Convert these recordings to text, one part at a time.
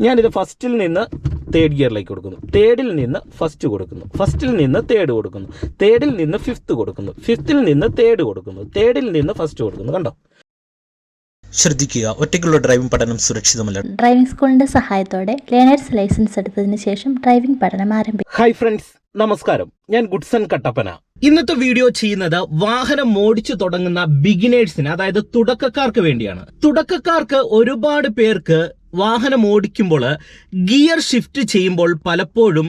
ഞാനിത് ഫസ്റ്റിൽ നിന്ന് തേർഡ് ഗിയറിലേക്ക് കൊടുക്കുന്നു. തേർഡിൽ നിന്ന് ഫസ്റ്റ് കൊടുക്കുന്നു. ഫസ്റ്റിൽ നിന്ന് തേർഡ് കൊടുക്കുന്നു. തേർഡിൽ നിന്ന് ഫിഫ്ത്ത് കൊടുക്കുന്നു. ഫിഫ്ത്തിൽ നിന്ന് തേർഡ് കൊടുക്കുന്നു. തേർഡിൽ നിന്ന് ഫസ്റ്റ് കൊടുക്കുന്നു. കണ്ടോ? ശ്രദ്ധിക്കുക. ഒറ്റയ്ക്കുള്ള ഡ്രൈവിംഗ് പഠനം സുരക്ഷിതമല്ല. ഡ്രൈവിംഗ് സ്കൂളിന്റെ സഹായത്തോടെ ലേണേഴ്സ് ലൈസൻസ് എടുത്തതിന് ശേഷം ഡ്രൈവിംഗ് പഠനം ആരംഭിക്കും ഹൈ ഫ്രണ്ട്സ് നമസ്കാരം. ഞാൻ ഗുഡ്സൺ കട്ടപ്പന. ഇന്നത്തെ വീഡിയോ ചെയ്യുന്നത് വാഹനം ഓടിച്ചു തുടങ്ങുന്ന ബിഗിനേഴ്സിന് അതായത് തുടക്കക്കാർക്ക് വേണ്ടിയാണ്. തുടക്കക്കാർക്ക് ഒരുപാട് പേർക്ക് വാഹനം ഓടിക്കുമ്പോൾ ഗിയർ ഷിഫ്റ്റ് ചെയ്യുമ്പോൾ പലപ്പോഴും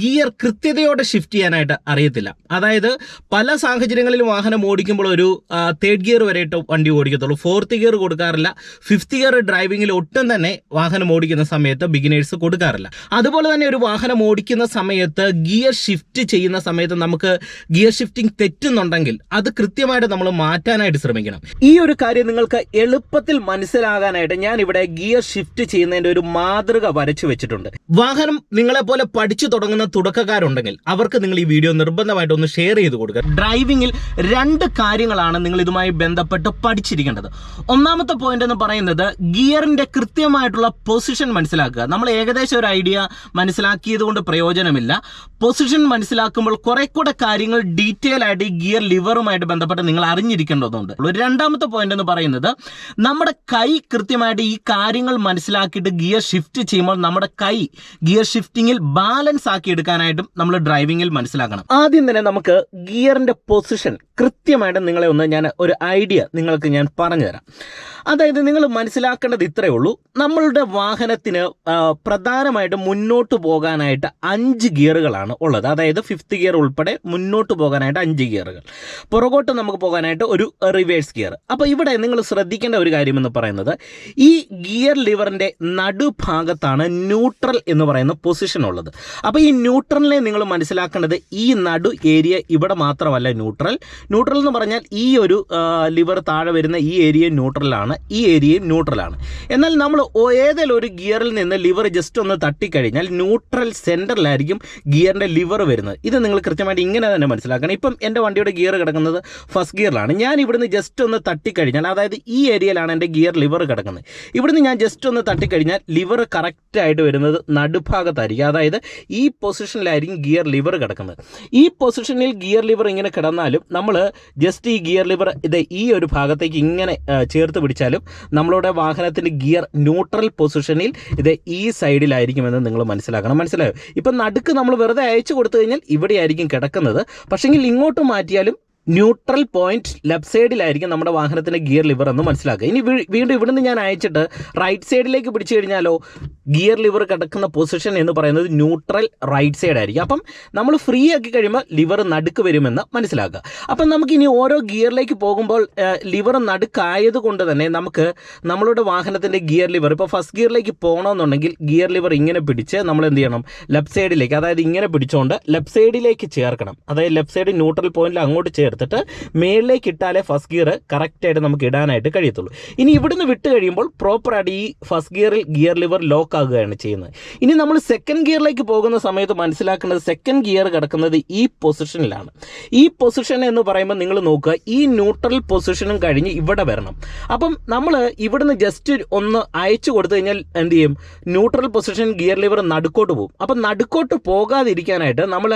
ഗിയർ കൃത്യതയോടെ ഷിഫ്റ്റ് ചെയ്യാനായിട്ട് അറിയത്തില്ല. അതായത് പല സാഹചര്യങ്ങളിലും വാഹനം ഓടിക്കുമ്പോൾ ഒരു തേർഡ് ഗിയർ വരെയിട്ട് വണ്ടി ഓടിക്കത്തുള്ളൂ. ഫോർത്ത് ഗിയർ കൊടുക്കാറില്ല. ഫിഫ്ത്ത് ഗിയർ ഡ്രൈവിംഗിൽ ഒട്ടും തന്നെ വാഹനം ഓടിക്കുന്ന സമയത്ത് ബിഗിനേഴ്സ് കൊടുക്കാറില്ല. അതുപോലെ തന്നെ ഒരു വാഹനം ഓടിക്കുന്ന സമയത്ത് ഗിയർ ഷിഫ്റ്റ് ചെയ്യുന്ന സമയത്ത് നമുക്ക് ഗിയർ ഷിഫ്റ്റിംഗ് തെറ്റുന്നുണ്ടെങ്കിൽ അത് കൃത്യമായിട്ട് നമ്മൾ മാറ്റാനായിട്ട് ശ്രമിക്കണം. ഈ ഒരു കാര്യം നിങ്ങൾക്ക് എളുപ്പത്തിൽ മനസ്സിലാകാനായിട്ട് ഞാൻ ഇവിടെ ഗിയർ ഷിഫ്റ്റ് ചെയ്യുന്നതിന്റെ ഒരു മാതൃക വരച്ചു വെച്ചിട്ടുണ്ട്. വാഹനം നിങ്ങളെ പോലെ പഠിച്ചു തുടങ്ങുന്ന തുടക്കക്കാരുണ്ടെങ്കിൽ അവർക്ക് നിങ്ങൾ ഈ വീഡിയോ നിർബന്ധമായിട്ട് ഒന്ന് ഷെയർ ചെയ്ത് കൊടുക്കുക. ഡ്രൈവിംഗിൽ രണ്ട് കാര്യങ്ങളാണ് നിങ്ങൾ ഇതുമായി ബന്ധപ്പെട്ട് പഠിച്ചിരിക്കേണ്ടത്. ഒന്നാമത്തെ പോയിന്റ് എന്ന് പറയുന്നത് ഗിയറിന്റെ കൃത്യമായിട്ടുള്ള പൊസിഷൻ മനസ്സിലാക്കുക. നമ്മൾ ഏകദേശം ഒരു ഐഡിയ മനസ്സിലാക്കിയത് കൊണ്ട് പ്രയോജനമില്ല. പൊസിഷൻ മനസ്സിലാക്കുമ്പോൾ കുറെ കൂടെ കാര്യങ്ങൾ ഡീറ്റെയിൽ ആയിട്ട് ഈ ഗിയർ ലിവറുമായിട്ട് ബന്ധപ്പെട്ട് നിങ്ങൾ അറിഞ്ഞിരിക്കേണ്ടതുണ്ട്. ഒരു രണ്ടാമത്തെ പോയിന്റ് എന്ന് പറയുന്നത് നമ്മുടെ കൈ കൃത്യമായിട്ട് ഈ കാര്യങ്ങൾ മനസ്സിലാക്കിയിട്ട് ഗിയർ ഷിഫ്റ്റ് ചെയ്യുമ്പോൾ നമ്മുടെ കൈ ഗിയർ ഷിഫ്റ്റിങ്ങിൽ ബാലൻസ് ആക്കി എടുക്കാനായിട്ടും നമ്മൾ ഡ്രൈവിംഗിൽ മനസ്സിലാക്കണം. ആദ്യം തന്നെ നമുക്ക് ഗിയറിന്റെ പൊസിഷൻ കൃത്യമായിട്ട് നിങ്ങളെ ഒന്ന് ഞാൻ ഒരു ഐഡിയ നിങ്ങൾക്ക് ഞാൻ പറഞ്ഞു തരാം അതായത് നിങ്ങൾ മനസ്സിലാക്കേണ്ടത് ഇത്രയേ ഉള്ളൂ. നമ്മളുടെ വാഹനത്തിന് പ്രധാനമായിട്ടും മുന്നോട്ട് പോകാനായിട്ട് അഞ്ച് ഗിയറുകളാണ് ഉള്ളത്. അതായത് ഫിഫ്ത്ത് ഗിയർ ഉൾപ്പെടെ മുന്നോട്ട് പോകാനായിട്ട് അഞ്ച് ഗിയറുകൾ. പുറകോട്ട് നമുക്ക് പോകാനായിട്ട് ഒരു റിവേഴ്സ് ഗിയർ അപ്പോൾ ഇവിടെ നിങ്ങൾ ശ്രദ്ധിക്കേണ്ട ഒരു കാര്യമെന്ന് പറയുന്നത് ഈ ഗിയർ ലിവറിന്റെ നടുഭാഗത്താണ് ന്യൂട്രൽ എന്ന് പറയുന്ന പൊസിഷൻ ഉള്ളത്. അപ്പോൾ ഈ ന്യൂട്രലിനെ നിങ്ങൾ മനസ്സിലാക്കേണ്ടത് ഈ നടു ഏരിയ ഇവിടെ മാത്രമല്ല ന്യൂട്രൽ. ന്യൂട്രൽ എന്ന് പറഞ്ഞാൽ ഈ ഒരു ലിവർ താഴെ വരുന്ന ഈ ഏരിയ ന്യൂട്രലാണ് ഈ ഏരിയയും ന്യൂട്രലാണ്. എന്നാൽ നമ്മൾ ഏതെങ്കിലും ഒരു ഗിയറിൽ നിന്ന് ലിവർ ജസ്റ്റ് ഒന്ന് തട്ടിക്കഴിഞ്ഞാൽ ന്യൂട്രൽ സെന്ററിലായിരിക്കും ഗിയറിന്റെ ലിവർ വരുന്നത്. ഇത് നിങ്ങൾ കൃത്യമായിട്ട് ഇങ്ങനെ തന്നെ മനസ്സിലാക്കണം. ഇപ്പം എന്റെ വണ്ടിയുടെ ഗിയർ കിടക്കുന്നത് ഫസ്റ്റ് ഗിയറിലാണ്. ഞാൻ ഇവിടുന്ന് ജസ്റ്റ് ഒന്ന് തട്ടിക്കഴിഞ്ഞാൽ അതായത് ഈ ഏരിയയിലാണ് എന്റെ ഗിയർ ലിവർ കിടക്കുന്നത്. ഇവിടുന്ന് ഞാൻ ജസ്റ്റ് ഒന്ന് തട്ടിക്കഴിഞ്ഞാൽ ലിവർ കറക്റ്റായിട്ട് വരുന്നത് നടുഭാഗത്തായിരിക്കും. അതായത് ഈ പൊസിഷനിലായിരിക്കും ഗിയർ ലിവർ കിടക്കുന്നത്. ഈ പൊസിഷനിൽ ഗിയർ ലിവർ ഇങ്ങനെ കിടന്നാലും നമ്മൾ ജസ്റ്റ് ഈ ഗിയർ ലിവർ ഇത് ഈ ഒരു ഭാഗത്തേക്ക് ഇങ്ങനെ ചേർത്ത് പിടിച്ചാലും നമ്മളുടെ വാഹനത്തിന്റെ ഗിയർ ന്യൂട്രൽ പൊസിഷനിൽ ഇത് ഈ സൈഡിലായിരിക്കുമെന്ന് നിങ്ങൾ മനസ്സിലാക്കണം. മനസ്സിലായോ? ഇപ്പം നടുക്ക് നമ്മൾ വെറുതെ അയച്ചു കൊടുത്തു കഴിഞ്ഞാൽ ഇവിടെയായിരിക്കും കിടക്കുന്നത്. പക്ഷേങ്കിൽ ഇങ്ങോട്ട് മാറ്റിയാലും ന്യൂട്രൽ പോയിന്റ് ലെഫ്റ്റ് സൈഡിലായിരിക്കും നമ്മുടെ വാഹനത്തിന്റെ ഗിയർ ലിവർ എന്ന് മനസ്സിലാക്കുക. ഇനി വീണ്ടും ഇവിടുന്ന് ഞാൻ അയച്ചിട്ട് റൈറ്റ് സൈഡിലേക്ക് പിടിച്ചു കഴിഞ്ഞാലോ ഗിയർ ലിവർ കിടക്കുന്ന പൊസിഷൻ എന്ന് പറയുന്നത് ന്യൂട്രൽ റൈറ്റ് സൈഡ് ആയിരിക്കും അപ്പം നമ്മൾ ഫ്രീ ആക്കി കഴിയുമ്പോൾ ലിവർ നടുക്ക് വരുമെന്ന് മനസ്സിലാക്കുക. അപ്പം നമുക്ക് ഇനി ഓരോ ഗിയറിലേക്ക് പോകുമ്പോൾ ലിവർ നടുക്കായത് കൊണ്ട് തന്നെ നമുക്ക് നമ്മളുടെ വാഹനത്തിന്റെ ഗിയർ ലിവർ ഇപ്പോൾ ഫസ്റ്റ് ഗിയറിലേക്ക് പോകണമെന്നുണ്ടെങ്കിൽ ഗിയർ ലിവർ ഇങ്ങനെ പിടിച്ച് നമ്മൾ എന്ത് ചെയ്യണം? ലെഫ്റ്റ് സൈഡിലേക്ക് അതായത് ഇങ്ങനെ പിടിച്ചുകൊണ്ട് ലെഫ്റ്റ് സൈഡിലേക്ക് ചേർക്കണം. അതായത് ലെഫ്റ്റ് സൈഡ് ന്യൂട്രൽ പോയിന്റിൽ അങ്ങോട്ട് ചേർത്തിട്ട് മേളിലേക്ക് ഇട്ടാലേ ഫസ്റ്റ് ഗിയർ കറക്റ്റായിട്ട് നമുക്ക് ഇടാനായിട്ട് കഴിയത്തുള്ളൂ. ഇനി ഇവിടുന്ന് വിട്ട് കഴിയുമ്പോൾ പ്രോപ്പറായിട്ട് ഈ ഫസ്റ്റ് ഗിയറിൽ ഗിയർ ലിവർ ലോക്ക് ആകുകയാണ് ചെയ്യുന്നത്. ഇനി നമ്മൾ സെക്കൻഡ് ഗിയറിലേക്ക് പോകുന്ന സമയത്ത് മനസ്സിലാക്കേണ്ടത് സെക്കൻഡ് ഗിയർ കിടക്കുന്നത് ഈ പൊസിഷനിലാണ് ഈ പൊസിഷൻ എന്ന് പറയുമ്പോൾ നിങ്ങൾ നോക്കുക ഈ ന്യൂട്രൽ പൊസിഷനും കഴിഞ്ഞ് ഇവിടെ വരണം. അപ്പം നമ്മൾ ഇവിടുന്ന് ജസ്റ്റ് ഒന്ന് അയച്ചു കൊടുത്തു കഴിഞ്ഞാൽ എന്ത് ചെയ്യും? ന്യൂട്രൽ പൊസിഷൻ ഗിയർ ലിവർ നടുക്കോട്ട് പോകും. അപ്പം നടുക്കോട്ട് പോകാതിരിക്കാനായിട്ട് നമ്മൾ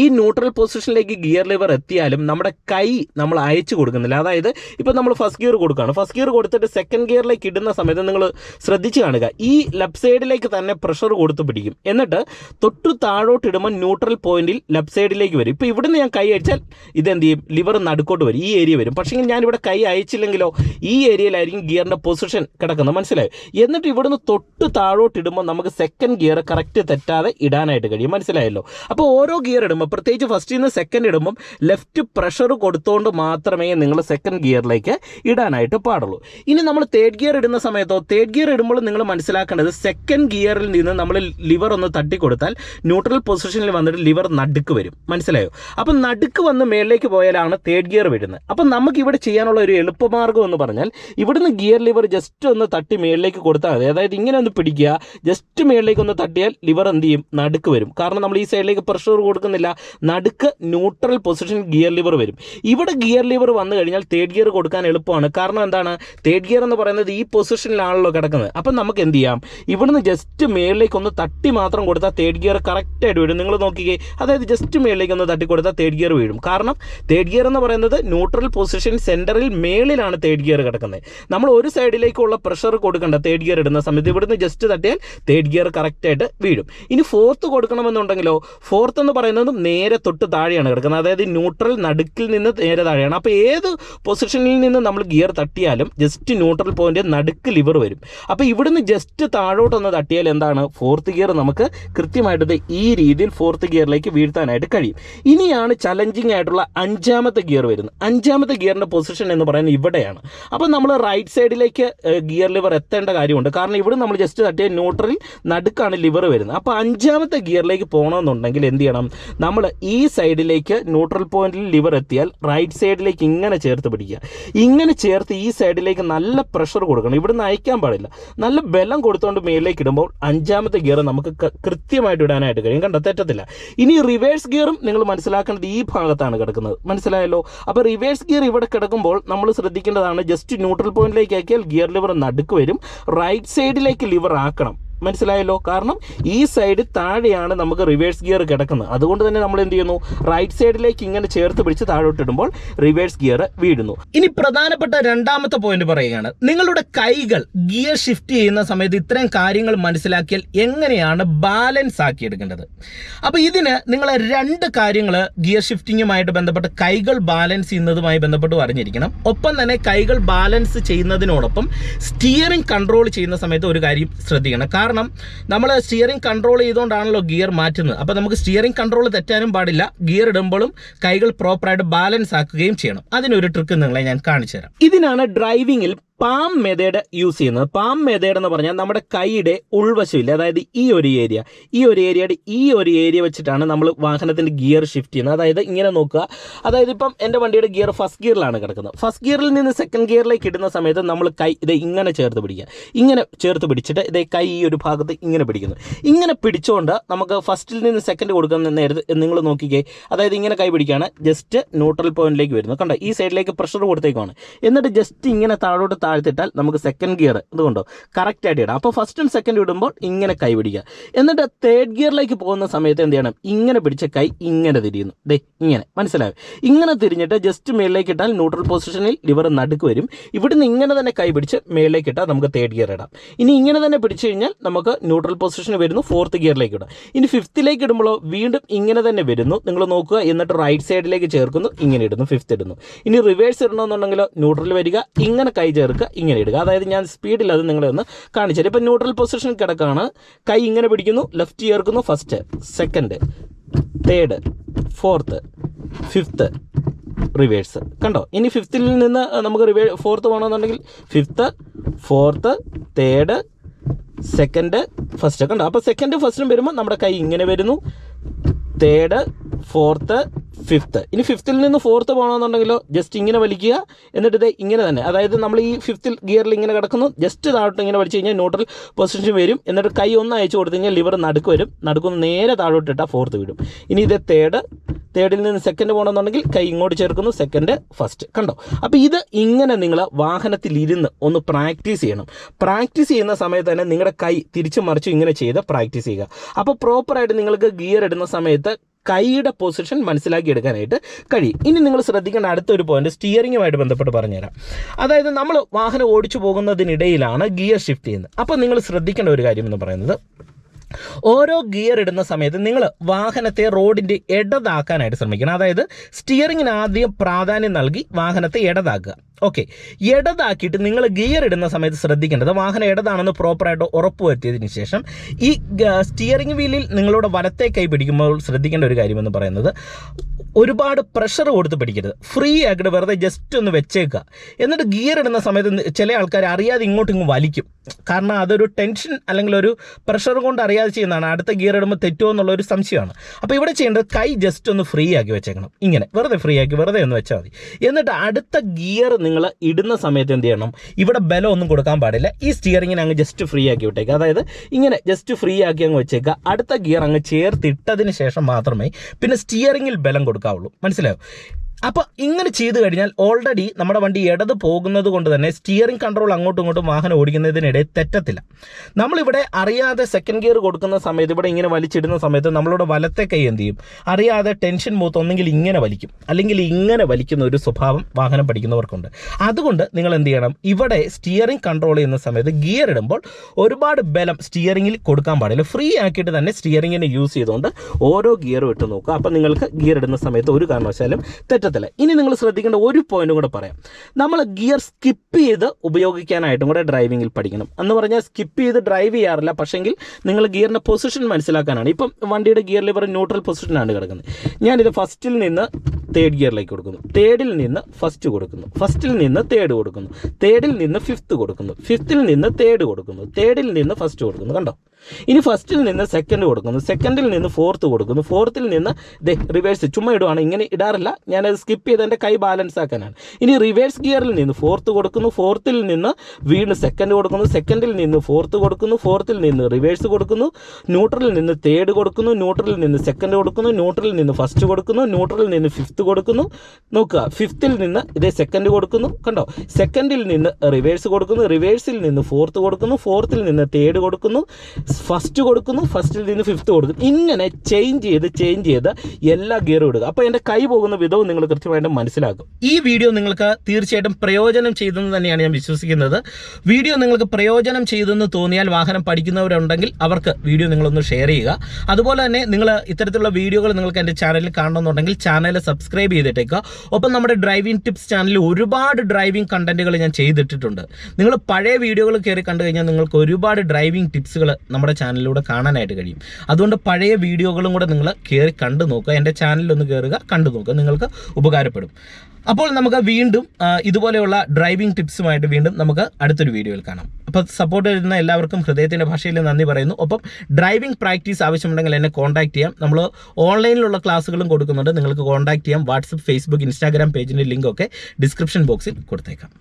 ഈ ന്യൂട്രൽ പൊസിഷനിലേക്ക് ഗിയർ ലിവർ എത്തിയാലും നമ്മുടെ കൈ നമ്മൾ അയച്ചു കൊടുക്കുന്നില്ല. അതായത് ഇപ്പോൾ നമ്മൾ ഫസ്റ്റ് ഗിയർ കൊടുക്കുകയാണ്. ഫസ്റ്റ് ഗിയർ കൊടുത്തിട്ട് സെക്കൻഡ് ഗിയറിലേക്ക് ഇടുന്ന സമയത്ത് നിങ്ങൾ ശ്രദ്ധിച്ച് കാണുക. ഈ ലെഫ്റ്റ് സൈഡിലേക്ക് തന്നെ പ്രഷർ കൊടുത്ത് പിടിക്കും. എന്നിട്ട് തൊട്ടു താഴോട്ട് ഇടുമ്പോൾ ന്യൂട്രൽ പോയിന്റിൽ ലെഫ്റ്റ് സൈഡിലേക്ക് വരും. ഇപ്പോൾ ഇവിടുന്ന് ഞാൻ കൈ അയച്ചാൽ ഇതെന്ത് ചെയ്യും? ലിവർ നടുക്കോട്ട് വരും. ഈ ഏരിയ വരും. പക്ഷേ ഞാനിവിടെ കൈ അയച്ചില്ലെങ്കിലോ ഈ ഏരിയയിലായിരിക്കും ഗിയറിന്റെ പൊസിഷൻ കിടക്കുന്നത്. മനസ്സിലായി? എന്നിട്ട് ഇവിടുന്ന് തൊട്ട് താഴോട്ട് ഇടുമ്പോൾ നമുക്ക് സെക്കൻഡ് ഗിയർ കറക്റ്റ് തെറ്റാതെ ഇടാനായിട്ട് കഴിയും. മനസ്സിലായല്ലോ? അപ്പോൾ ഓരോ ഗിയർ ഇടുമ്പോൾ പ്രത്യേകിച്ച് ഫസ്റ്റിൽ നിന്ന് സെക്കൻഡ് ഇടുമ്പം ലെഫ്റ്റ് പ്രഷർ കൊടുത്തുകൊണ്ട് മാത്രമേ നിങ്ങൾ സെക്കൻഡ് ഗിയറിലേക്ക് ഇടാനായിട്ട് പാടുള്ളൂ. ഇനി നമ്മൾ തേർഡ് ഗിയർ ഇടുന്ന സമയത്തോ തേർഡ് ഗിയർ ഇടുമ്പോൾ നിങ്ങൾ മനസ്സിലാക്കേണ്ടത് സെക്കൻഡ് ഗിയറിൽ നിന്ന് നമ്മൾ ലിവർ ഒന്ന് തട്ടിക്കൊടുത്താൽ ന്യൂട്രൽ പൊസിഷനിൽ വന്നിട്ട് ലിവർ നടുക്ക് വരും. മനസ്സിലായോ? അപ്പം നടുക്ക് വന്ന് മേളിലേക്ക് പോയാലാണ് തേർഡ് ഗിയർ വരുന്നത്. അപ്പം നമുക്ക് ഇവിടെ ചെയ്യാനുള്ള ഒരു എളുപ്പമാർഗം എന്ന് പറഞ്ഞാൽ ഇവിടുന്ന് ഗിയർ ലിവർ ജസ്റ്റ് ഒന്ന് തട്ടി മേളിലേക്ക് കൊടുത്താൽ മതി. അതായത് ഇങ്ങനെ ഒന്ന് പിടിക്കുക ജസ്റ്റ് മേളിലേക്ക് ഒന്ന് തട്ടിയാൽ ലിവർ എന്ത് ചെയ്യും? നടുക്ക് വരും. കാരണം നമ്മൾ ഈ സൈഡിലേക്ക് പ്രഷർ കൊടുക്കുന്നില്ല. നടുക്ക് ന്യൂട്രൽ പൊസിഷൻ ഗിയർ ലിവർ വരും. ഇവിടെ ഗിയർ ലിവർ വന്നു കഴിഞ്ഞാൽ തേർഡ് ഗിയർ കൊടുക്കാൻ എളുപ്പമാണ്. കാരണം എന്താണ്? തേർഡ് ഗിയർ എന്ന് പറയുന്നത് ഈ പൊസിഷനിലാണല്ലോ കിടക്കുന്നത്. അപ്പം നമുക്ക് എന്ത് ചെയ്യാം? ഇവിടുന്ന് ജസ്റ്റ് മേളിലേക്ക് ഒന്ന് തട്ടി മാത്രം കൊടുത്താൽ തേർഡ് ഗിയർ കറക്റ്റായിട്ട് വീഴും. നിങ്ങൾ നോക്കിക്കേ. അതായത് ജസ്റ്റ് മേളിലേക്ക് ഒന്ന് തട്ടി കൊടുത്താൽ തേർഡ് ഗിയർ വീഴും. കാരണം തേർഡ് ഗിയർ എന്ന് പറയുന്നത് ന്യൂട്രൽ പൊസിഷൻ സെന്ററിൽ മേളിലാണ് തേർഡ് ഗിയർ കിടക്കുന്നത്. നമ്മൾ ഒരു സൈഡിലേക്കുള്ള പ്രഷർ കൊടുക്കേണ്ട തേർഡ് ഗിയർ ഇടുന്ന സമയത്ത് ഇവിടുന്ന് ജസ്റ്റ് തട്ടിയാൽ തേർഡ് ഗിയർ കറക്റ്റായിട്ട് വീഴും. ഇനി ഫോർത്ത് കൊടുക്കണമെന്നുണ്ടെങ്കിലോ ഫോർത്ത് എന്ന് പറയുന്നത് നേരെ തൊട്ട് താഴെയാണ് കിടക്കുന്നത്. അതായത് ന്യൂട്രൽ നടുക്കിൽ നിന്ന് നേരെ താഴെയാണ്. അപ്പോൾ ഏത് പൊസിഷനിൽ നിന്ന് നമ്മൾ ഗിയർ തട്ടിയാലും ജസ്റ്റ് ന്യൂട്രൽ പോയിന്റ് നടുക്ക് ലിവർ വരും. അപ്പോൾ ഇവിടുന്ന് ജസ്റ്റ് താഴോട്ടൊന്ന് തട്ടിയാൽ എന്താണ്? ഫോർത്ത് ഗിയർ നമുക്ക് കൃത്യമായിട്ട് ഈ രീതിയിൽ ഫോർത്ത് ഗിയറിലേക്ക് വീഴ്ത്താനായിട്ട് കഴിയും. ഇനിയാണ് ചലഞ്ചിങ് ആയിട്ടുള്ള അഞ്ചാമത്തെ ഗിയർ വരുന്നത്. അഞ്ചാമത്തെ ഗിയറിന്റെ പൊസിഷൻ എന്ന് പറയുന്നത് ഇവിടെയാണ്. അപ്പോൾ നമ്മൾ റൈറ്റ് സൈഡിലേക്ക് ഗിയർ ലിവർ എത്തേണ്ട കാര്യമുണ്ട്. കാരണം ഇവിടെ നമ്മൾ ജസ്റ്റ് തട്ടിയ ന്യൂട്രൽ നടുക്കാണ് ലിവർ വരുന്നത്. അപ്പോൾ അഞ്ചാമത്തെ ഗിയറിലേക്ക് പോകണമെന്നുണ്ടെങ്കിൽ എന്ത് ചെയ്യണം? നമ്മൾ ഈ സൈഡിലേക്ക് ന്യൂട്രൽ പോയിന്റിൽ ലിവർ എത്തിയാൽ റൈറ്റ് സൈഡിലേക്ക് ഇങ്ങനെ ചേർത്ത് പിടിക്കുക. ഇങ്ങനെ ചേർത്ത് ഈ സൈഡിലേക്ക് നല്ല പ്രഷർ കൊടുക്കണം. ഇവിടുന്ന് അയക്കാൻ പാടില്ല. നല്ല ബലം കൊടുത്തുകൊണ്ട് മേലിലേക്ക് ഇടുമ്പോൾ അഞ്ചാമത്തെ ഗിയർ നമുക്ക് കൃത്യമായിട്ട് ഇടാനായിട്ട് കഴിയും. കണ്ടോ? തെറ്റത്തില്ല. ഇനി റിവേഴ്സ് ഗിയറും നിങ്ങൾ മനസ്സിലാക്കേണ്ടത് ഈ ഭാഗത്താണ് കിടക്കുന്നത്. മനസ്സിലായല്ലോ? അപ്പോൾ റിവേഴ്സ് ഗിയർ ഇവിടെ കിടക്കുമ്പോൾ നമ്മൾ ശ്രദ്ധിക്കേണ്ടതാണ് ജസ്റ്റ് ന്യൂട്രൽ പോയിന്റിലേക്ക് ആക്കിയാൽ ഗിയർ ലിവർ നടുക്ക് വരും. റൈറ്റ് സൈഡിലേക്ക് ലിവർ ആക്കണം. മനസ്സിലായല്ലോ? കാരണം ഈ സൈഡ് താഴെയാണ് നമുക്ക് റിവേഴ്സ് ഗിയർ കിടക്കുന്നത്. അതുകൊണ്ട് തന്നെ നമ്മൾ എന്ത് ചെയ്യുന്നു? റൈറ്റ് സൈഡിലേക്ക് ഇങ്ങനെ ചേർത്ത് പിടിച്ച് താഴോട്ടിടുമ്പോൾ റിവേഴ്സ് ഗിയർ വീഴുന്നു. ഇനി പ്രധാനപ്പെട്ട രണ്ടാമത്തെ പോയിന്റ് പറയുകയാണ്. നിങ്ങളുടെ കൈകൾ ഗിയർ ഷിഫ്റ്റ് ചെയ്യുന്ന സമയത്ത് ഇത്രയും കാര്യങ്ങൾ മനസ്സിലാക്കിയാൽ എങ്ങനെയാണ് ബാലൻസ് ആക്കി എടുക്കേണ്ടത്? അപ്പോൾ ഇതിന് നിങ്ങൾ രണ്ട് കാര്യങ്ങൾ ഗിയർ ഷിഫ്റ്റിങ്ങുമായിട്ട് ബന്ധപ്പെട്ട് കൈകൾ ബാലൻസ് ചെയ്യുന്നതുമായി ബന്ധപ്പെട്ട് അറിഞ്ഞിരിക്കണം. ഒപ്പം തന്നെ കൈകൾ ബാലൻസ് ചെയ്യുന്നതിനോടൊപ്പം സ്റ്റിയറിംഗ് കൺട്രോൾ ചെയ്യുന്ന സമയത്ത് ഒരു കാര്യം ശ്രദ്ധിക്കണം. കാരണം നമ്മൾ സ്റ്റിയറിംഗ് കൺട്രോൾ ചെയ്തുകൊണ്ടാണല്ലോ ഗിയർ മാറ്റുന്നത്. അപ്പോൾ നമുക്ക് സ്റ്റിയറിംഗ് കൺട്രോൾ തെറ്റാനും പാടില്ല. ഗിയർ ഇടുമ്പോഴും കൈകൾ പ്രോപ്പറായിട്ട് ബാലൻസ് ആക്കുകയും ചെയ്യണം. അതിനൊരു ട്രിക്ക് നിങ്ങളെ ഞാൻ കാണിച്ചു തരാം ഇതിനാണ് ഡ്രൈവിംഗിൽ പാം മെതേഡ് യൂസ് ചെയ്യുന്നത്. പാം മെതേഡ് എന്ന് പറഞ്ഞാൽ നമ്മുടെ കൈയുടെ ഉൾവശമില്ല. അതായത് ഈ ഒരു ഏരിയ ഈ ഒരു ഏരിയയുടെ ഈ ഒരു ഏരിയ വെച്ചിട്ടാണ് നമ്മൾ വാഹനത്തിന്റെ ഗിയർ ഷിഫ്റ്റ് ചെയ്യുന്നത്. അതായത് ഇങ്ങനെ നോക്കുക. അതായത് ഇപ്പം എന്റെ വണ്ടിയുടെ ഗിയർ ഫസ്റ്റ് ഗിയറിലാണ് കിടക്കുന്നത്. ഫസ്റ്റ് ഗിയറിൽ നിന്ന് സെക്കൻഡ് ഗിയറിലേക്ക് ഇടുന്ന സമയത്ത് നമ്മൾ കൈ ഇത് ഇങ്ങനെ ചേർത്ത് പിടിക്കുക. ഇങ്ങനെ ചേർത്ത് പിടിച്ചിട്ട് ഇതേ കൈ ഈ ഒരു ഭാഗത്ത് ഇങ്ങനെ പിടിക്കുന്നു. ഇങ്ങനെ പിടിച്ചുകൊണ്ട് നമുക്ക് ഫസ്റ്റിൽ നിന്ന് സെക്കൻഡ് കൊടുക്കുന്ന നേരത്ത് നിങ്ങൾ നോക്കിക്കേ. അതായത് ഇങ്ങനെ കൈ പിടിക്കുകയാണ്. ജസ്റ്റ് ന്യൂട്രൽ പോയിന്റിലേക്ക് വരുന്നു. കണ്ടോ? ഈ സൈഡിലേക്ക് പ്രഷർ കൊടുത്തേക്കാണ് എന്നിട്ട് ജസ്റ്റ് ഇങ്ങനെ താഴോട്ട് താഴ്ത്തിട്ടാൽ നമുക്ക് സെക്കൻഡ് ഗിയർ ഇതുകൊണ്ടോ? കറക്റ്റ് ആയിട്ട് ഇടാം. അപ്പോൾ ഫസ്റ്റും സെക്കൻഡ് ഇടുമ്പോൾ ഇങ്ങനെ കൈ പിടിക്കുക. എന്നിട്ട് തേർഡ് ഗിയറിലേക്ക് പോകുന്ന സമയത്ത് എന്ത് ചെയ്യണം? ഇങ്ങനെ പിടിച്ച കൈ ഇങ്ങനെ തിരിയുന്നു. ദേ ഇങ്ങനെ. മനസ്സിലായോ? ഇങ്ങനെ തിരിഞ്ഞിട്ട് ജസ്റ്റ് മേളിലേക്ക് ഇട്ടാൽ ന്യൂട്രൽ പൊസിഷനിൽ ലിവർ നടുക്ക് വരും. ഇവിടുന്ന് ഇങ്ങനെ തന്നെ കൈ പിടിച്ച് മേളിലേക്ക് ഇട്ടാൽ നമുക്ക് തേർഡ് ഗിയർ ഇടാം. ഇനി ഇങ്ങനെ തന്നെ പിടിച്ചു കഴിഞ്ഞാൽ നമുക്ക് ന്യൂട്രൽ പൊസിഷൻ വരുന്നു ഫോർത്ത് ഗിയറിലേക്ക് ഇടാം. ഇനി ഫിഫ്ത്തിലേക്ക് ഇടുമ്പോഴോ വീണ്ടും ഇങ്ങനെ തന്നെ വരുന്നു. നിങ്ങൾ നോക്കുക എന്നിട്ട് റൈറ്റ് സൈഡിലേക്ക് ചേർക്കുന്നു ഇങ്ങനെ ഇടുന്നു ഫിഫ്ത്ത് ഇടുന്നു. ഇനി റിവേഴ്സ് ഇടണമെന്നുണ്ടെങ്കിലോ ന്യൂട്രൽ വരിക ഇങ്ങനെ കൈ ചേർക്കുക. ഇങ്ങനെ ഇടുക. അതായത് ഞാൻ സ്പീഡിൽ അത് നിങ്ങളെ ഒന്ന് കാണിച്ചു തരും. ഇപ്പം ന്യൂട്രൽ പൊസിഷൻ കിടക്കാണ്. കൈ ഇങ്ങനെ പിടിക്കുന്നു ലെഫ്റ്റ് ചേർക്കുന്നു first second third fourth fifth reverse കണ്ടോ? ഇനി ഫിഫ്ത്തിൽ നിന്ന് നമുക്ക് റിവേ ഫോർത്ത് പോകണമെന്നുണ്ടെങ്കിൽ fifth fourth third second first കണ്ടോ? അപ്പോൾ സെക്കൻഡ് ഫസ്റ്റും വരുമ്പോൾ നമ്മുടെ കൈ ഇങ്ങനെ വരുന്നു. തേർഡ് ഫോർത്ത് ഫിഫ്ത്ത് ഇനി ഫിഫ്ത്തിൽ നിന്ന് ഫോർത്ത് പോകണമെന്നുണ്ടെങ്കിലോ ജസ്റ്റ് ഇങ്ങനെ വലിക്കുക. എന്നിട്ട് ഇത് ഇങ്ങനെ തന്നെ. അതായത് നമ്മൾ ഈ ഫിഫ്ത്തിൽ ഗിയറിൽ ഇങ്ങനെ കിടക്കുന്നു. ജസ്റ്റ് താഴോട്ട് ഇങ്ങനെ വലിച്ചു കഴിഞ്ഞാൽ ന്യൂട്രൽ പൊസിഷൻ വരും. എന്നിട്ട് കൈ ഒന്ന് അയച്ചു കൊടുത്തു കഴിഞ്ഞാൽ ലിവർ നടുക്ക് വരും. നടുക്കൊന്ന് നേരെ താഴോട്ട് ഇട്ടാൽ ഫോർത്ത് വിടും. ഇനി ഇത് തേർഡ് തേർഡിൽ നിന്ന് സെക്കൻഡ് പോകണമെന്നുണ്ടെങ്കിൽ കൈ ഇങ്ങോട്ട് ചേർക്കുന്നു. സെക്കൻഡ് ഫസ്റ്റ് കണ്ടോ? അപ്പോൾ ഇത് ഇങ്ങനെ നിങ്ങൾ വാഹനത്തിൽ ഇരുന്ന് ഒന്ന് പ്രാക്ടീസ് ചെയ്യണം. പ്രാക്ടീസ് ചെയ്യുന്ന സമയത്ത് തന്നെ നിങ്ങളുടെ കൈ തിരിച്ചു മറിച്ചു ഇങ്ങനെ ചെയ്ത് പ്രാക്ടീസ് ചെയ്യുക. അപ്പോൾ പ്രോപ്പറായിട്ട് നിങ്ങൾക്ക് ഗിയർ ഇടുന്ന സമയത്ത് കൈയുടെ പൊസിഷൻ മനസ്സിലാക്കി എടുക്കാനായിട്ട് കഴിയും. ഇനി നിങ്ങൾ ശ്രദ്ധിക്കേണ്ട അടുത്തൊരു പോയിന്റ് സ്റ്റിയറിങ്ങുമായിട്ട് ബന്ധപ്പെട്ട് പറഞ്ഞുതരാം. അതായത് നമ്മൾ വാഹനം ഓടിച്ചു പോകുന്നതിനിടയിലാണ് ഗിയർ ഷിഫ്റ്റ് ചെയ്യുന്നത്. അപ്പോൾ നിങ്ങൾ ശ്രദ്ധിക്കേണ്ട ഒരു കാര്യം എന്ന് പറയുന്നത് ഓരോ ഗിയർ ഇടുന്ന സമയത്ത് നിങ്ങൾ വാഹനത്തെ റോഡിന്റെ ഇടതാക്കാനായിട്ട് ശ്രമിക്കണം. അതായത് സ്റ്റിയറിങ്ങിന് ആദ്യം പ്രാധാന്യം നൽകി വാഹനത്തെ ഇടതാക്കുക. ഓക്കെ ഇടതാക്കിയിട്ട് നിങ്ങൾ ഗിയർ ഇടുന്ന സമയത്ത് ശ്രദ്ധിക്കേണ്ടത് വാഹനം ഇടതാണെന്ന് പ്രോപ്പറായിട്ട് ഉറപ്പുവരുത്തിയതിന് ശേഷം ഈ സ്റ്റിയറിംഗ് വീലിൽ നിങ്ങളുടെ വലത്തെ കൈ പിടിക്കുമ്പോൾ ശ്രദ്ധിക്കേണ്ട ഒരു കാര്യമെന്ന് പറയുന്നത് ഒരുപാട് പ്രഷർ കൊടുത്ത് പിടിക്കരുത്. ഫ്രീ ആക്കിയിട്ട് വെറുതെ ജസ്റ്റ് ഒന്ന് വെച്ചേക്കുക. എന്നിട്ട് ഗിയർ ഇടുന്ന സമയത്ത് ചില ആൾക്കാർ അറിയാതെ ഇങ്ങോട്ടും ഇങ്ങ് വലിക്കും. കാരണം അതൊരു ടെൻഷൻ അല്ലെങ്കിൽ ഒരു പ്രഷർ കൊണ്ട് അറിയാതെ ചെയ്യുന്നതാണ്. അടുത്ത ഗിയർ ഇടുമ്പോൾ തെറ്റുമോ എന്നുള്ള ഒരു സംശയമാണ്. അപ്പോൾ ഇവിടെ ചെയ്യേണ്ടത് കൈ ജസ്റ്റ് ഒന്ന് ഫ്രീ ആക്കി വെച്ചേക്കണം. ഇങ്ങനെ. വെറുതെ ഫ്രീ ആക്കി വെറുതെ ഒന്ന് വെച്ചാൽ മതി. എന്നിട്ട് അടുത്ത ഗിയർ ഇടുന്ന സമയത്ത് എന്ത് ചെയ്യണം? ഇവിടെ ബലം ഒന്നും കൊടുക്കാൻ പാടില്ല. ഈ സ്റ്റിയറിങ്ങിനെ അങ്ങ് ജസ്റ്റ് ഫ്രീ ആക്കി വിട്ടേക്കുക അതായത് ഇങ്ങനെ ജസ്റ്റ് ഫ്രീ ആക്കി അങ്ങ് വെച്ചേക്കുക അടുത്ത ഗിയർ അങ്ങ് ചേർത്തിട്ടതിന് ശേഷം മാത്രമേ പിന്നെ സ്റ്റിയറിങ്ങിൽ ബലം കൊടുക്കാവുള്ളൂ. മനസ്സിലായോ? അപ്പോൾ ഇങ്ങനെ ചെയ്തു കഴിഞ്ഞാൽ ഓൾറെഡി നമ്മുടെ വണ്ടി ഇടത് പോകുന്നത് കൊണ്ട് തന്നെ സ്റ്റിയറിംഗ് കൺട്രോൾ അങ്ങോട്ടും ഇങ്ങോട്ടും വാഹനം ഓടിക്കുന്നതിനിടെ തെറ്റത്തില്ല. നമ്മളിവിടെ അറിയാതെ സെക്കൻഡ് ഗിയർ കൊടുക്കുന്ന സമയത്ത് ഇവിടെ ഇങ്ങനെ വലിച്ചിടുന്ന സമയത്ത് നമ്മളുടെ വലത്തെ കൈ എന്ത് ചെയ്യും? അറിയാതെ ടെൻഷൻ മൂത്ത് ഒന്നെങ്കിൽ ഇങ്ങനെ വലിക്കും. അല്ലെങ്കിൽ ഇങ്ങനെ വലിക്കുന്ന ഒരു സ്വഭാവം വാഹനം പഠിക്കുന്നവർക്കുണ്ട്. അതുകൊണ്ട് നിങ്ങൾ എന്ത് ചെയ്യണം? ഇവിടെ സ്റ്റിയറിംഗ് കൺട്രോൾ ചെയ്യുന്ന സമയത്ത് ഗിയർ ഇടുമ്പോൾ ഒരുപാട് ബലം സ്റ്റിയറിംഗിൽ കൊടുക്കാൻ പാടില്ല. ഫ്രീ ആക്കിയിട്ട് തന്നെ സ്റ്റിയറിംഗിനെ യൂസ് ചെയ്തുകൊണ്ട് ഓരോ ഗിയറും ഇട്ട് നോക്കുക. അപ്പം നിങ്ങൾക്ക് ഗിയർ ഇടുന്ന സമയത്ത് ഒരു കാരണവശാലും തെറ്റത്തില്ല ഇനി നിങ്ങൾ ശ്രദ്ധിക്കേണ്ട ഒരു പോയിന്റും കൂടെ പറയാം. നമ്മൾ ഗിയർ സ്കിപ്പ് ചെയ്ത് ഉപയോഗിക്കാനായിട്ടും കൂടെ ഡ്രൈവിംഗിൽ പഠിക്കണം. എന്ന് പറഞ്ഞാൽ സ്കിപ്പ് ചെയ്ത് ഡ്രൈവ് ചെയ്യാറില്ല. പക്ഷെങ്കിൽ നിങ്ങൾ ഗിയറിന്റെ പൊസിഷൻ മനസ്സിലാക്കാനാണ്. ഇപ്പം വണ്ടിയുടെ ഗിയർ ലിവർ ന്യൂട്രൽ പൊസിഷനാണ് കിടക്കുന്നത്. ഞാനിത് ഫസ്റ്റിൽ നിന്ന് തേർഡ് ഗിയറിലേക്ക് കൊടുക്കുന്നു. തേർഡിൽ നിന്ന് ഫസ്റ്റ് കൊടുക്കുന്നു. ഫസ്റ്റിൽ നിന്ന് തേർഡ് കൊടുക്കുന്നു. തേർഡിൽ നിന്ന് ഫിഫ്ത്ത് കൊടുക്കുന്നു. ഫിഫ്ത്തിൽ നിന്ന് തേർഡ് കൊടുക്കുന്നു. തേർഡിൽ നിന്ന് ഫസ്റ്റ് കൊടുക്കുന്നു. കണ്ടോ? ഇനി ഫസ്റ്റിൽ നിന്ന് സെക്കൻഡ് കൊടുക്കുന്നു. സെക്കൻഡിൽ നിന്ന് ഫോർത്ത് കൊടുക്കുന്നു. ഫോർത്തിൽ നിന്ന് ദേ റിവേഴ്സ് ചുമ്മാ ഇടുവാണ്. ഇങ്ങനെ ഇടാറില്ല. ഞാനത് സ്കിപ്പ് ചെയ്ത് എന്റെ കൈ ബാലൻസ് ആക്കാനാണ്. ഇനി റിവേഴ്സ് ഗിയറിൽ നിന്ന് ഫോർത്ത് കൊടുക്കുന്നു. ഫോർത്തിൽ നിന്ന് വീണ്ടും സെക്കൻഡ് കൊടുക്കുന്നു. സെക്കൻഡിൽ നിന്ന് ഫോർത്ത് കൊടുക്കുന്നു. ഫോർത്തിൽ നിന്ന് റിവേഴ്സ് കൊടുക്കുന്നു. ന്യൂട്രലിൽ നിന്ന് തേർഡ് കൊടുക്കുന്നു. ന്യൂട്രലിൽ നിന്ന് സെക്കൻഡ് കൊടുക്കുന്നു. ന്യൂട്രലിൽ നിന്ന് ഫസ്റ്റ് കൊടുക്കുന്നു. ന്യൂട്രലിൽ നിന്ന് ഫിഫ്ത്ത് കൊടുക്കുന്നു. നോക്കുക. ഫിഫ്ത്തിൽ നിന്ന് ഇതേ സെക്കൻഡ് കൊടുക്കുന്നു. കണ്ടോ? സെക്കൻഡിൽ നിന്ന് റിവേഴ്സ് കൊടുക്കുന്നു. റിവേഴ്സിൽ നിന്ന് ഫോർത്ത് കൊടുക്കുന്നു. ഫോർത്തിൽ നിന്ന് തേർഡ് കൊടുക്കുന്നു. ഫസ്റ്റ് കൊടുക്കുന്നു ഫസ്റ്റിൽ നിന്ന് ഫിഫ്ത്ത് കൊടുക്കുന്നു. ഇങ്ങനെ ചേഞ്ച് ചെയ്ത് ചേഞ്ച് ചെയ്ത് എല്ലാ ഗിയറും ഇടുക. അപ്പോൾ എന്റെ കൈ പോകുന്ന വിധവും നിങ്ങൾ കൃത്യമായിട്ട് മനസ്സിലാക്കും. ഈ വീഡിയോ നിങ്ങൾക്ക് തീർച്ചയായിട്ടും പ്രയോജനം ചെയ്തെന്ന് തന്നെയാണ് ഞാൻ വിശ്വസിക്കുന്നത്. വീഡിയോ നിങ്ങൾക്ക് പ്രയോജനം ചെയ്തെന്ന് തോന്നിയാൽ വാഹനം പഠിക്കുന്നവരുണ്ടെങ്കിൽ അവർക്ക് വീഡിയോ നിങ്ങളൊന്ന് ഷെയർ ചെയ്യുക. അതുപോലെ തന്നെ നിങ്ങൾ ഇത്തരത്തിലുള്ള വീഡിയോകൾ നിങ്ങൾക്ക് എന്റെ ചാനലിൽ കാണണമെന്നുണ്ടെങ്കിൽ ചാനൽ സബ്സ്ക്രൈബ് ചെയ്തിട്ടേക്കുക. ഒപ്പം നമ്മുടെ ഡ്രൈവിംഗ് ടിപ്സ് ചാനലിൽ ഒരുപാട് ഡ്രൈവിംഗ് കണ്ടന്റുകൾ ഞാൻ ചെയ്തിട്ടിട്ടുണ്ട്. നിങ്ങൾ പഴയ വീഡിയോകൾ കയറി കണ്ടു കഴിഞ്ഞാൽ നിങ്ങൾക്ക് ഒരുപാട് ഡ്രൈവിംഗ് ടിപ്സുകൾ നമ്മുടെ ചാനലിലൂടെ കാണാനായിട്ട് കഴിയും. അതുകൊണ്ട് പഴയ വീഡിയോകളും കൂടെ നിങ്ങൾ കയറി കണ്ടു നോക്കുക. എന്റെ ചാനലിലൊന്ന് കയറുക കണ്ടു നോക്കുക. നിങ്ങൾക്ക് ഉപകാരപ്പെടും. അപ്പോൾ നമുക്ക് വീണ്ടും ഇതുപോലെയുള്ള ഡ്രൈവിംഗ് ടിപ്സുമായിട്ട് വീണ്ടും നമുക്ക് അടുത്തൊരു വീഡിയോയിൽ കാണാം. അപ്പോൾ സപ്പോർട്ട് ചെയ്യുന്ന എല്ലാവർക്കും ഹൃദയത്തിന്റെ ഭാഷയിൽ നന്ദി പറയുന്നു. ഒപ്പം ഡ്രൈവിംഗ് പ്രാക്ടീസ് ആവശ്യമുണ്ടെങ്കിൽ എന്നെ കോൺടാക്ട് ചെയ്യാം. നമ്മൾ ഓൺലൈനിലുള്ള ക്ലാസ്സുകളും കൊടുക്കുന്നുണ്ട്. നിങ്ങൾക്ക് കോൺടാക്ട് ചെയ്യാം. വാട്സപ്പ് ഫേസ്ബുക്ക് ഇൻസ്റ്റാഗ്രാം പേജിന്റെ ലിങ്കൊക്കെ ഡിസ്ക്രിപ്ഷൻ ബോക്സിൽ കൊടുത്തേക്കാം.